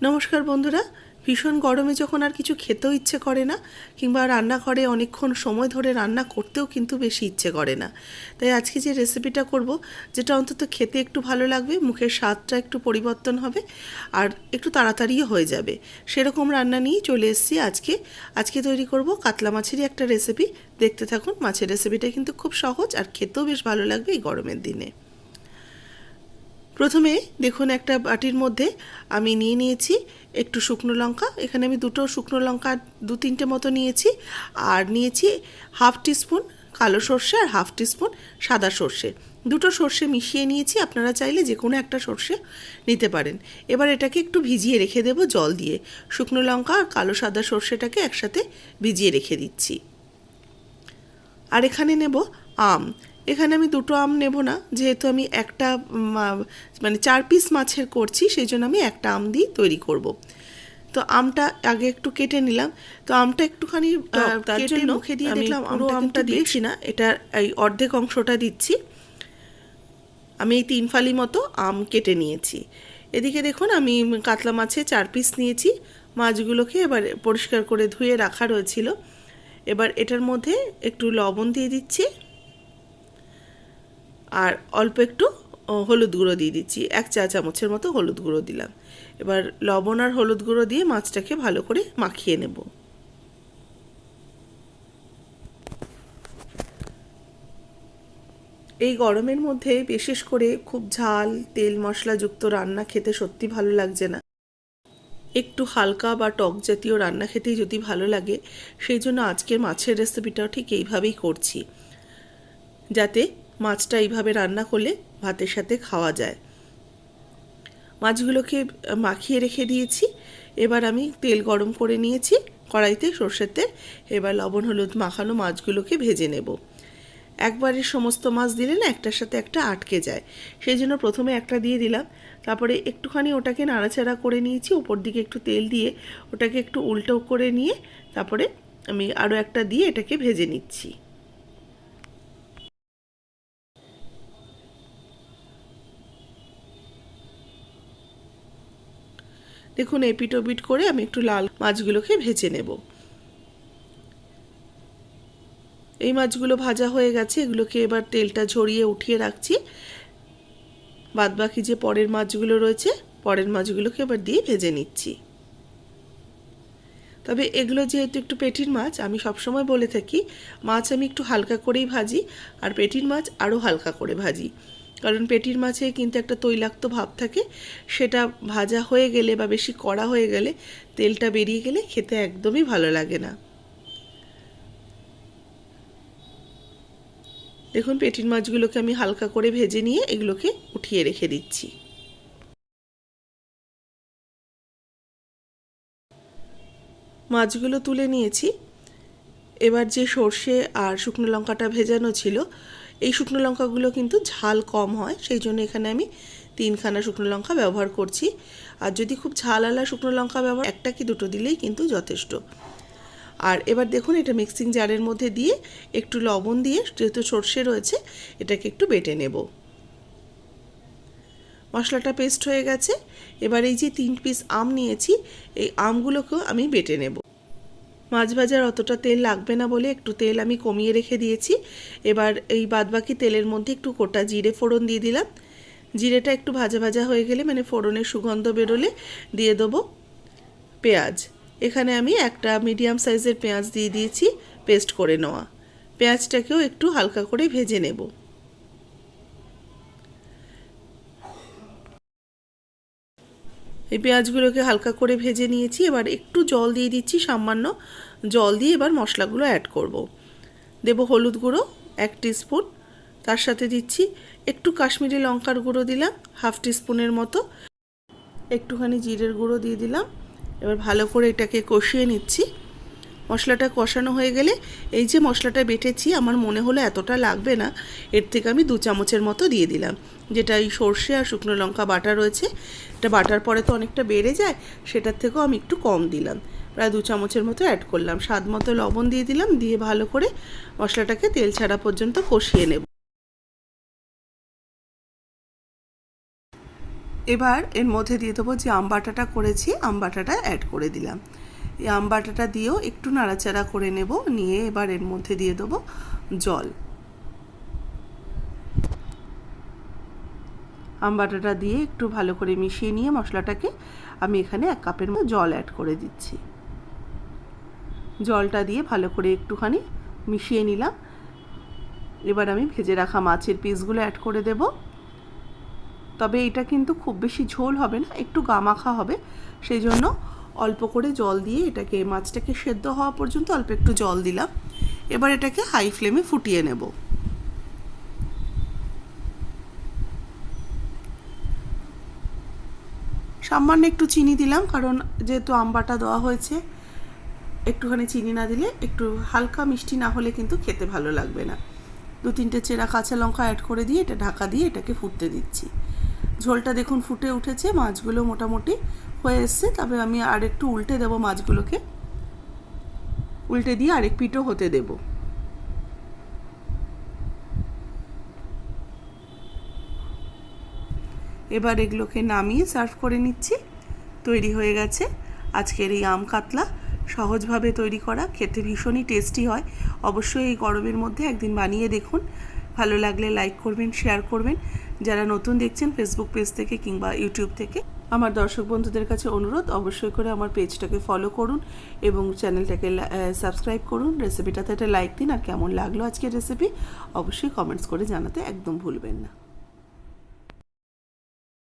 নমস্কার বন্ধুরা। ভীষণ গরমে যখন আর কিছু খেতেও ইচ্ছে করে না, কিংবা রান্নাঘরে অনেকক্ষণ সময় ধরে রান্না করতেও কিন্তু বেশি ইচ্ছে করে না। তাই আজকে যে রেসিপিটা করব, যেটা অন্তত খেতে একটু ভালো লাগবে, মুখের স্বাদটা একটু পরিবর্তন হবে, আর একটু তাড়াতাড়িও হয়ে যাবে। সেরকম রান্না নিয়েই চলে এসেছি আজকে। আজকে তৈরি করব কাতলা মাছেরই একটা রেসিপি দেখতে থাকুন, মাছের রেসিপিটা কিন্তু খুব সহজ আর খেতেও বেশ ভালো লাগবে এই গরমের দিনে। প্রথমে দেখুন একটা বাটির মধ্যে আমি নিয়ে নিয়েছি একটু শুকনো লঙ্কা। এখানে আমি দুটো শুকনো লঙ্কা দু তিনটে মতো নিয়েছি আর নিয়েছি হাফ টিস্পুন কালো সর্ষে আর হাফ টিস্পুন সাদা সর্ষে। দুটো সর্ষে মিশিয়ে নিয়েছি, আপনারা চাইলে যে কোনো একটা সর্ষে নিতে পারেন। এবার এটাকে একটু ভিজিয়ে রেখে দেবো জল দিয়ে। শুকনো লঙ্কা আর কালো সাদা সর্ষেটাকে একসাথে ভিজিয়ে রেখে দিচ্ছি। আর এখানে নেব আম। এখানে আমি দুটো আম নেব না যেহেতু আমি একটা মানে চার পিস মাছের করছি সেই জন্য আমি একটা আম দিয়ে তৈরি করব। তো আমটা আগে একটু কেটে নিলাম। তো আমটা একটুখানি তার জন্য মুখে দিয়ে দেখলাম পুরো আমটা দিয়েছি না এটা এই অর্ধেক অংশটা দিচ্ছি। আমি এই তিন ফালি মতো আম কেটে নিয়েছি। এদিকে দেখুন আমি কাতলা মাছে চার পিস নিয়েছি। মাছগুলোকে এবার পরিষ্কার করে ধুয়ে রাখা রয়েছিল। এবার এটার মধ্যে একটু লবণ দিয়ে দিচ্ছি। আর অল্প একটু হলুদ গুঁড়ো দিয়ে দিচ্ছি। এক চা চামচের মতো হলুদ গুঁড়ো দিলাম। এবার লবণ আর হলুদ গুঁড়ো দিয়ে মাছটাকে ভালো করে মাখিয়ে নেব। এই গরমের মধ্যে বিশেষ করে খুব ঝাল, তেল মশলাযুক্ত রান্না খেতে সত্যি ভালো লাগছে না। একটু হালকা বা টক জাতীয় রান্না খেতেই যদি ভালো লাগে, সেই জন্য আজকের মাছের রেসিপিটাও ঠিক এইভাবেই করছি। যাতে মাছটা এইভাবে রান্না করলে ভাতের সাথে খাওয়া যায়। মাছগুলোকে মাখিয়ে রেখে দিয়েছি। এবার আমি তেল গরম করে নিয়েছি, কড়াইতে সর্ষের তেল, এবার লবণ, হলুদ মাখানো মাছগুলোকে ভেজে নেব। একবারে সমস্ত মাছ দিলে না একটার সাথে একটা আটকে যায়। সেই জন্য প্রথমে একটা দিয়ে দিলাম। তারপরে একটুখানি ওটাকে নাড়াচাড়া করে নিয়েছি, ওপর দিকে একটু তেল দিয়ে ওটাকে একটু উল্টো করে নিয়ে তারপরে আমি আরও একটা দিয়ে এটাকে ভেজে নিচ্ছি। দেখুন এপিট ওপিট করে আমি একটু লাল মাছগুলোকে ভেজে নেব। এই মাছগুলো ভাজা হয়ে গেছে, এগুলোকে এবার তেলটা ঝরিয়ে উঠিয়ে রাখছি। বাদবাকি যে পরের মাছগুলো রয়েছে, পরের মাছগুলোকে এবার দিয়ে ভেজে নিচ্ছি। তবে এগুলো যেহেতু একটু পেটির মাছ, আমি সবসময় বলে থাকি, মাছ আমি একটু হালকা করেই ভাজি, আর পেটির মাছ আরও হালকা করে ভাজি। কারণ পেটির মাছে কিন্তু একটা তৈলাক্ত ভাব থাকে, সেটা ভাজা হয়ে গেলে বা বেশি কড়া হয়ে গেলে তেলটা বেরিয়ে গেলে খেতে একদমই ভালো লাগে না। দেখুন, পেটির মাছগুলোকে আমি হালকা করে ভেজে নিয়ে এগুলোকে উঠিয়ে রেখে দিচ্ছি। মাছগুলো তুলে নিয়েছি। এবার যে সর্ষে আর শুকনো লঙ্কাটা ভেজানো ছিল এই শুকনো লঙ্কাগুলো কিন্তু ঝাল কম হয়, সেই জন্য এখানে আমি তিনখানা শুকনো লঙ্কা ব্যবহার করছি। আর যদি খুব ঝালালা শুকনো লঙ্কা ব্যবহার, একটা কি দুটো দিলেই কিন্তু যথেষ্ট। আর এবার দেখুন এটা মিক্সিং জারের মধ্যে দিয়ে একটু লবণ দিয়ে, যেহেতু সর্ষে রয়েছে, এটাকে একটু বেটে নেব। মশলাটা পেস্ট হয়ে গেছে, এবার এই যে তিন পিস আম নিয়েছি, এই আমগুলোকেও আমি বেটে নেব। মাছ ভাজার অতটা তেল লাগবে না বলে একটু তেল আমি কমিয়ে রেখে দিয়েছি। এবার এই বাদবাকি তেলের মধ্যে একটু গোটা জিরে ফোড়ন দিয়ে দিলাম। জিরেটা একটু ভাজা ভাজা হয়ে গেলে মানে ফোড়নের সুগন্ধ বেরোলে দিয়ে দেবো পেঁয়াজ। এখানে আমি একটা মিডিয়াম সাইজের পেঁয়াজ দিয়ে দিয়েছি, পেস্ট করে নেওয়া। পেঁয়াজটাকেও একটু হালকা করে ভেজে নেব। এই পেঁয়াজগুলোকে হালকা করে ভেজে নিয়েছি, এবার একটু জল দিয়ে দিচ্ছি, সামান্য জল দিয়ে এবার মশলাগুলো অ্যাড করব। দেব হলুদ গুঁড়ো, এক স্পুন তার সাথে দিচ্ছি একটু কাশ্মীরি লঙ্কার গুঁড়ো দিলাম, হাফ টিস্পুনের মতো একটুখানি জিরের গুঁড়ো দিয়ে দিলাম, এবার ভালো করে এটাকে কষিয়ে নিচ্ছি মশলাটা কষানো হয়ে গেলে এই যে মশলাটা বেটেছি, আমার মনে হলো এতটা লাগবে না, এর থেকে আমি দু চামচের মতো দিয়ে দিলাম। যেটা এই সর্ষে আর শুকনো লঙ্কা বাটা রয়েছে, এটা বাটার পরে তো অনেকটা বেড়ে যায়, সেটার থেকেও আমি একটু কম দিলাম। প্রায় দু চামচের মতো অ্যাড করলাম। স্বাদ মতো লবণ দিয়ে দিলাম, দিয়ে ভালো করে মশলাটাকে তেল ছাড়া পর্যন্ত কষিয়ে নেব। এবার এর মধ্যে দিয়ে দেবো যে আম বাটাটা করেছি, আম বাটাটা অ্যাড করে দিলাম। এই আম বাটাটা দিয়েও একটু নাড়াচাড়া করে নেব, নিয়ে এবার এর মধ্যে দিয়ে দেবো জল। আম বাটাটা দিয়ে একটু ভালো করে মিশিয়ে নিয়ে মশলাটাকে আমি এখানে এক কাপের মতো জল অ্যাড করে দিচ্ছি। জলটা দিয়ে ভালো করে একটুখানি মিশিয়ে নিলাম। এবার আমি ভেজে রাখা মাছের পিসগুলো অ্যাড করে দেব। তবে এটা কিন্তু খুব বেশি ঝোল হবে না, একটু গামাখা হবে, সেই জন্য অল্প করে জল দিয়ে এটাকে, মাছটাকে সেদ্ধ হওয়া পর্যন্ত অল্প একটু জল দিলাম। এবার এটাকে হাই ফ্লেমে ফুটিয়ে নেব। সামান্য একটু চিনি দিলাম, কারণ যেহেতু আমবাটা দেওয়া হয়েছে, একটুখানি চিনি না দিলে একটু হালকা মিষ্টি না হলে কিন্তু খেতে ভালো লাগবে না। দু তিনটে চেরা কাঁচা লঙ্কা অ্যাড করে দিয়ে এটা ঢাকা দিয়ে এটাকে ফুটতে দিচ্ছি। ঝোলটা দেখুন ফুটে উঠেছে, মাছগুলো মোটামুটি এসছে তবে আমি আর একটু উল্টে দেবো মাছগুলোকে। উল্টে দিয়ে আরেক পিঠও হতে দেব। এবার এগুলোকে নামিয়ে সার্ভ করে নিচ্ছি। তৈরি হয়ে গেছে। আজকের এই আম কাতলা সহজভাবে তৈরি করা, খেতে ভীষণই টেস্টি হয়। অবশ্যই এই গরমের মধ্যে একদিন বানিয়ে দেখুন। ভালো লাগলে লাইক করবেন, শেয়ার করবেন। যারা নতুন দেখছেন ফেসবুক পেজ থেকে কিংবা ইউটিউব থেকে আমার দর্শক বন্ধুদের কাছে অনুরোধ, অবশ্যই করে আমার পেজটাকে ফলো করুন এবং চ্যানেলটাকে সাবস্ক্রাইব করুন। রেসিপিটাতে একটা লাইক দিন আর কেমন লাগল আজকের রেসিপি অবশ্যই কমেন্টস করে জানাতে একদম ভুলবেন না।